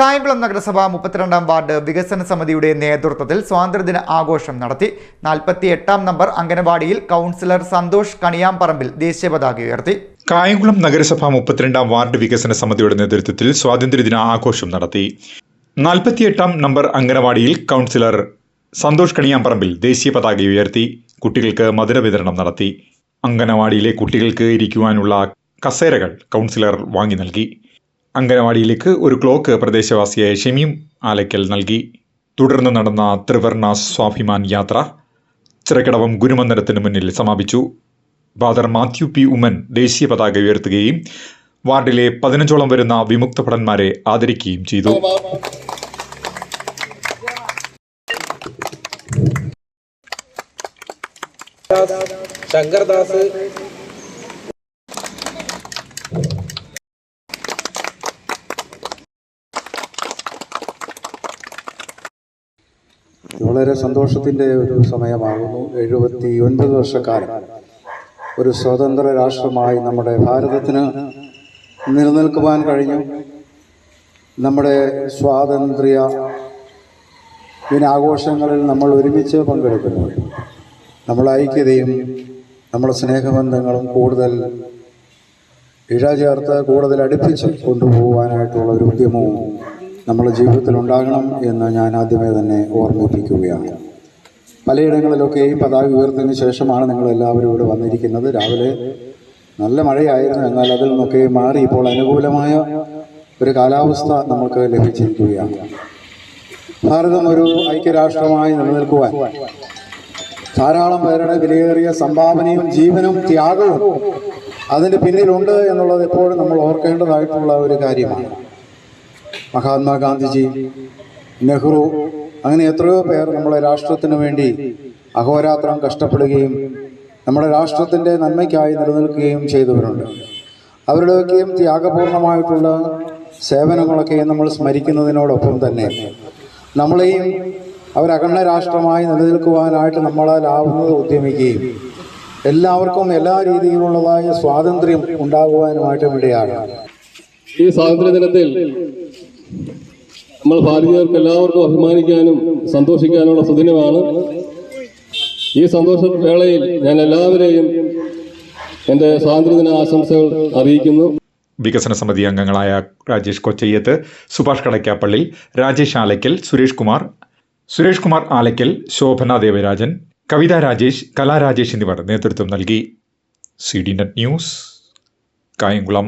കായംകുളം നഗരസഭ മുപ്പത്തിരണ്ടാം വാർഡ് വികസന സമിതിയുടെ നേതൃത്വത്തിൽ സ്വാതന്ത്ര്യദിന ആഘോഷം നടത്തി. നാൽപ്പത്തി എട്ടാം നമ്പർ അംഗനവാടിയിൽ കൗൺസിലർ സന്തോഷ് കണിയാമ്പറമ്പിൽ ദേശീയ പതാക ഉയർത്തി. കായംകുളം നഗരസഭ മുപ്പത്തിരണ്ടാം വാർഡ് വികസന സമിതിയുടെ നേതൃത്വത്തിൽ സ്വാതന്ത്ര്യദിന ആഘോഷം നടത്തി. നാൽപ്പത്തിയെട്ടാം നമ്പർ അംഗനവാടിയിൽ കൗൺസിലർ സന്തോഷ് കണിയാമ്പറമ്പിൽ ദേശീയ പതാക ഉയർത്തി. കുട്ടികൾക്ക് മധുര വിതരണം നടത്തി. അംഗനവാടിയിലെ കുട്ടികൾക്ക് ഇരിക്കുവാനുള്ള കസേരകൾ കൗൺസിലർ വാങ്ങി നൽകി. അംഗനവാടിയിലേക്ക് ഒരു ക്ലോക്ക് പ്രദേശവാസിയായ ഷെമിയും ആലയ്ക്കൽ നൽകി. തുടർന്ന് നടന്ന ത്രിവർണ സ്വാഭിമാൻ യാത്ര ചിറക്കടവം ഗുരുമന്ദിരത്തിന് മുന്നിൽ സമാപിച്ചു. ഫാദർ മാത്യു പി ഉമ്മൻ ദേശീയ പതാക ഉയർത്തുകയും വാർഡിലെ പതിനഞ്ചോളം വരുന്ന വിമുക്ത ഭടന്മാരെ ആദരിക്കുകയും ചെയ്തു. ശങ്കർദാസ് വളരെ സന്തോഷത്തിന്റെ ഒരു സമയമാകുന്നു. എഴുപത്തി ഒൻപത് വർഷക്കാലം ഒരു സ്വതന്ത്ര രാഷ്ട്രമായി നമ്മുടെ ഭാരതത്തിന് നിലനിൽക്കുവാൻ കഴിഞ്ഞു. നമ്മുടെ സ്വാതന്ത്ര്യ ദിനാഘോഷങ്ങളിൽ നമ്മൾ ഒരുമിച്ച് പങ്കെടുക്കുന്നു. നമ്മുടെ ഐക്യതയും നമ്മുടെ സ്നേഹബന്ധങ്ങളും കൂടുതൽ ഇഴ ചേർത്ത് കൂടുതൽ അടുപ്പിച്ച് കൊണ്ടുപോകാനായിട്ടുള്ള ഒരു ഉദ്യമവും നമ്മുടെ ജീവിതത്തിൽ ഉണ്ടാകണം എന്ന് ഞാൻ ആദ്യമേ തന്നെ ഓർമ്മിപ്പിക്കുകയാണ്. പലയിടങ്ങളിലൊക്കെ ഈ പതാക ഉയർത്തതിന് ശേഷമാണ് നിങ്ങൾ എല്ലാവരും ഇവിടെ വന്നിരിക്കുന്നത്. രാവിലെ നല്ല മഴയായിരുന്നു എന്നാൽ അതിൽ നിന്നൊക്കെ മാറി ഇപ്പോൾ അനുകൂലമായ ഒരു കാലാവസ്ഥ നമുക്ക് ലഭിച്ചിരിക്കുകയാണ്. ഭാരതം ഒരു ഐക്യരാഷ്ട്രമായി നിലനിൽക്കുവാൻ ധാരാളം പേരുടെ വിലയേറിയ സംഭാവനയും ജീവനും ത്യാഗവും അതിന്റെ പിന്നിലുണ്ട് എന്നുള്ളത് എപ്പോഴും നമ്മൾ ഓർക്കേണ്ടതായിട്ടുള്ള ഒരു കാര്യമാണ്. മഹാത്മാഗാന്ധിജി നെഹ്റു അങ്ങനെ എത്രയോ പേർ നമ്മുടെ രാഷ്ട്രത്തിന് വേണ്ടി അഹോരാത്രം കഷ്ടപ്പെടുകയും നമ്മുടെ രാഷ്ട്രത്തിന്റെ നന്മയ്ക്കായി നിലനിൽക്കുകയും ചെയ്തവരുണ്ട്. അവരുടെയൊക്കെയും ത്യാഗപൂർണമായിട്ടുള്ള സേവനങ്ങളൊക്കെ നമ്മൾ സ്മരിക്കുന്നതിനോടൊപ്പം തന്നെ നമ്മളെയും അവരകണ്ണ രാഷ്ട്രമായി നിലനിൽക്കുവാനായിട്ട് നമ്മളാൽ നമ്മളാലാവുന്നത് ഉദ്യമിക്കുകയും എല്ലാവർക്കും എല്ലാ രീതിയിലുള്ളതായ സ്വാതന്ത്ര്യം ഉണ്ടാകുവാനുമായിട്ടും ഇടയാണ് ഈ സ്വാതന്ത്ര്യ ദിനത്തിൽ നമ്മൾ ഭാരതീയർക്ക് എല്ലാവർക്കും അഭിമാനിക്കാനും സന്തോഷിക്കാനുമുള്ള സുദിനമാണ്. ഈ സന്തോഷ വേളയിൽ ഞാൻ എല്ലാവരെയും എന്റെ സ്വാതന്ത്ര്യദിന ആശംസകൾ അറിയിക്കുന്നു. വികസന സമിതി അംഗങ്ങളായ രാജേഷ് കൊച്ചയ്യത്ത് സുഭാഷ് കടയ്ക്കാപ്പള്ളി രാജേഷ് ആലയ്ക്കൽ സുരേഷ് കുമാർ സുരേഷ് കുമാർ ആലയ്ക്കൽ ശോഭന ദേവരാജൻ കവിത രാജേഷ് കലാരാജേഷ് എന്നിവർ നേതൃത്വം നൽകി. C D net news Kayamkulam.